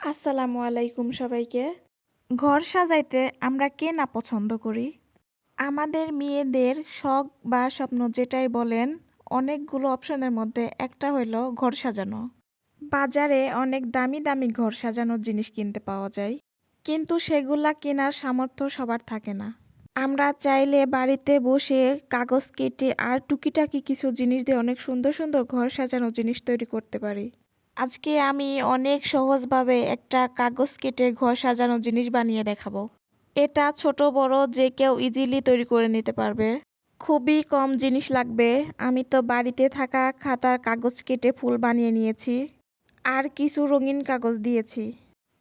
আসসালামু আলাইকুম সবাইকে। ঘর সাজাইতে আমরা কে না পছন্দ করি? আমাদের মেয়েদের শখ বা স্বপ্ন যেটাই বলেন, অনেকগুলো অপশনের মধ্যে একটা হইল ঘর সাজানো। বাজারে অনেক দামি দামি ঘর সাজানোর জিনিস কিনতে পাওয়া যায়, কিন্তু সেগুলা কেনার সামর্থ্য সবার থাকে না। আমরা চাইলে বাড়িতে বসে কাগজ কেটে আর টুকিটাকি কিছু জিনিস দিয়ে অনেক সুন্দর সুন্দর ঘর সাজানোর জিনিস তৈরি করতে পারি। আজকে আমি অনেক সহজভাবে একটা কাগজ কেটে ঘর সাজানোর জিনিস বানিয়ে দেখাবো। এটা ছোট, বড়, যে কেউ ইজিলি তৈরি করে নিতে পারবে। খুবই কম জিনিস লাগবে। আমি তো বাড়িতে থাকা খাতার কাগজ কেটে ফুল বানিয়ে নিয়েছি। আর কিছু রঙিন কাগজ দিয়েছি।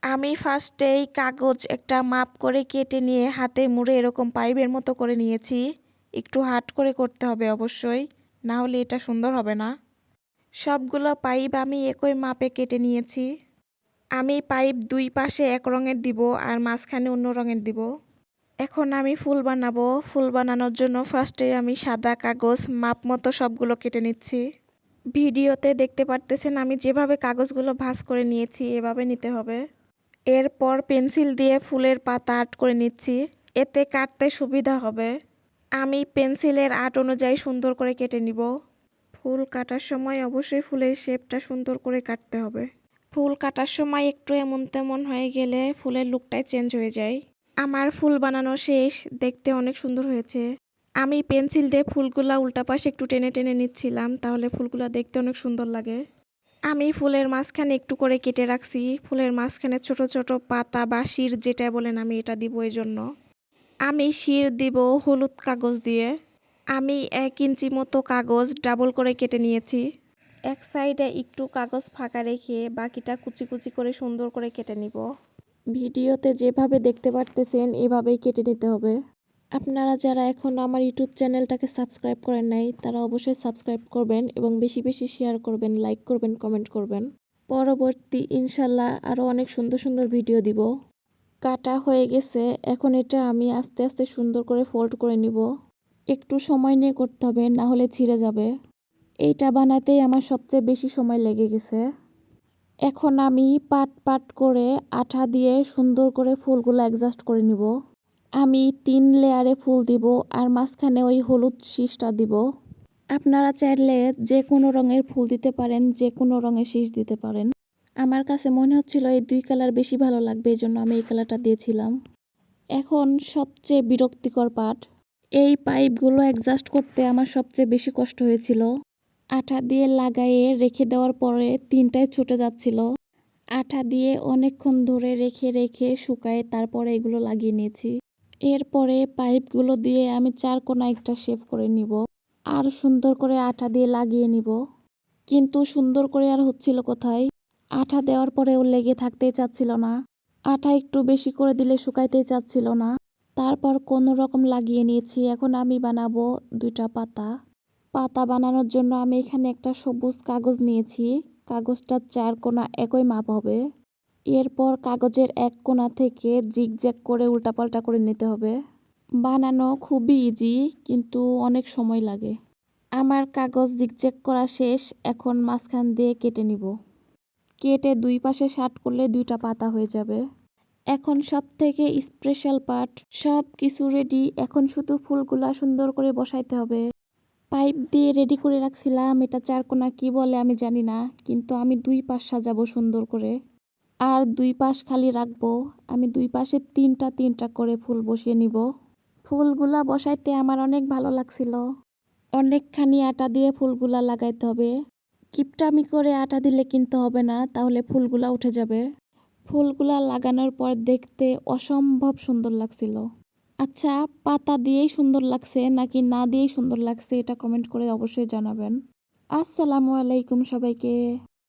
আমি ফার্স্টেই কাগজ একটা মাপ করে কেটে নিয়ে হাতে মুড়ে এরকম পাইপের মতো করে নিয়েছি। একটু হাট করে করতে হবে অবশ্যই, না হলে এটা সুন্দর হবে না। সবগুলো পাইপ আমি একই মাপে কেটে নিয়েছি। আমি পাইপ দুই পাশে এক রঙের দিব আর মাঝখানে অন্য রঙের দিব। এখন আমি ফুল বানাবো। ফুল বানানোর জন্য ফার্স্টে আমি সাদা কাগজ, মাপ মতো সবগুলো কেটে নিচ্ছি। ভিডিওতে দেখতে পারতেছেন আমি যেভাবে কাগজগুলো ভাঁজ করে নিয়েছি, এভাবে নিতে হবে। এরপর পেন্সিল দিয়ে ফুলের পাতা আর্ট করে নিচ্ছি। এতে কাটতে সুবিধা হবে। আমি পেন্সিলের আর্ট অনুযায়ী সুন্দর করে কেটে নিব। ফুল কাটার সময় অবশ্যই ফুলের শেপটা সুন্দর করে কাটতে হবে। ফুল কাটার সময় একটু এমন তেমন হয়ে গেলে ফুলের লুকটাই চেঞ্জ হয়ে যায়। আমার ফুল বানানো শেষ, দেখতে অনেক সুন্দর হয়েছে। আমি পেন্সিল দিয়ে ফুলগুলা উল্টা পাশে একটু টেনে টেনে নিচ্ছিলাম, তাহলে ফুলগুলা দেখতে অনেক সুন্দর লাগে। আমি ফুলের মাঝখানে একটু করে কেটে রাখছি। ফুলের মাঝখানে ছোট ছোট পাতা বা শির যেটা বলেন আমি এটা দিব এই জন্য আমি শির দিব হলুদ কাগজ দিয়ে। আমি এক ইঞ্চি মতো কাগজ ডাবল করে কেটে নিয়েছি। এক সাইডে একটু কাগজ ফাঁকা রেখে বাকিটা কুচি কুচি করে সুন্দর করে কেটে নিব। ভিডিওতে যেভাবে দেখতে পারতেছেন, এভাবেই কেটে নিতে হবে। আপনারা যারা এখনও আমার ইউটিউব চ্যানেলটাকে সাবস্ক্রাইব করেন নাই, তারা অবশ্যই সাবস্ক্রাইব করবেন এবং বেশি বেশি শেয়ার করবেন, লাইক করবেন, কমেন্ট করবেন। পরবর্তী ইনশাল্লাহ আরও অনেক সুন্দর সুন্দর ভিডিও দিব। কাটা হয়ে গেছে, এখন এটা আমি আস্তে আস্তে সুন্দর করে ফোল্ড করে নিব। একটু সময় নিয়ে করতে হবে, না হলে ছিঁড়ে যাবে। এইটা বানাতেই আমার সবচেয়ে বেশি সময় লেগে গেছে। এখন আমি পাট পাট করে আঠা দিয়ে সুন্দর করে ফুলগুলো অ্যাডজাস্ট করে নিব। আমি তিন লেয়ারে ফুল দিব আর মাঝখানে ওই হলুদ শীষটা দিব। আপনারা চাইলে যে কোনো রঙের ফুল দিতে পারেন যে কোনো রঙের শীষ দিতে পারেন। আমার কাছে মনে হচ্ছিল এই দুই কালার বেশি ভালো লাগবে, এই জন্য আমি এই কালারটা দিয়েছিলাম। এখন সবচেয়ে বিরক্তিকর পার্ট এই পাইপগুলো অ্যাডজাস্ট করতে আমার সবচেয়ে বেশি কষ্ট হয়েছিল। আঠা দিয়ে লাগাইয়ে রেখে দেওয়ার পরে তিনটায় ছুটে যাচ্ছিল। আঠা দিয়ে অনেকক্ষণ ধরে রেখে রেখে শুকায় তারপরে এগুলো লাগিয়ে নিয়েছি। এরপরে পাইপগুলো দিয়ে আমি চার কোনা একটা শেপ করে নিব। আর সুন্দর করে আঠা দিয়ে লাগিয়ে নিব। কিন্তু সুন্দর করে আর হচ্ছিল কোথায়? আঠা দেওয়ার পরেও লেগে থাকতেই চাচ্ছিল না। আঠা একটু বেশি করে দিলে শুকাইতেই চাচ্ছিল না। তারপর কোনো রকম লাগিয়ে নিয়েছি। এখন আমি বানাবো দুইটা পাতা। পাতা বানানোর জন্য আমি এখানে একটা সবুজ কাগজ নিয়েছি। কাগজটার চার কোনা একই মাপ হবে। এরপর কাগজের এক কোণা থেকে জিগজ্যাগ করে উল্টাপাল্টা করে নিতে হবে। বানানো খুবই ইজি কিন্তু অনেক সময় লাগে। আমার কাগজ জিগজ্যাগ করা শেষ, এখন মাঝখান দিয়ে কেটে নিব। কেটে দুই পাশে শার্ট করলে দুইটা পাতা হয়ে যাবে। এখন সব থেকে স্পেশাল পার্ট সব কিছু রেডি এখন শুধু ফুলগুলা সুন্দর করে বসাইতে হবে। পাইপ দিয়ে রেডি করে রাখছিলাম, এটা চারকোনা কি বলে আমি জানি না, কিন্তু আমি দুই পাশ সাজাবো সুন্দর করে। আর দুই পাশ খালি রাখব, আমি দুই পাশে তিনটা তিনটা করে ফুল বসিয়ে নিব। ফুলগুলা বসাইতে আমার অনেক ভালো লাগছিল। অনেকখানি আটা দিয়ে ফুলগুলা লাগাইতে হবে। কিপটামি করে আটা দিলে কিনতে হবে না, তাহলে ফুলগুলা উঠে যাবে। ফুলগুলা লাগানোর পর দেখতে অসম্ভব সুন্দর লাগছিল। আচ্ছা পাতা দিয়েই সুন্দর লাগছে নাকি না দিয়েই সুন্দর লাগছে এটা কমেন্ট করে অবশ্যই জানাবেন। আসসালামু আলাইকুম সবাইকে।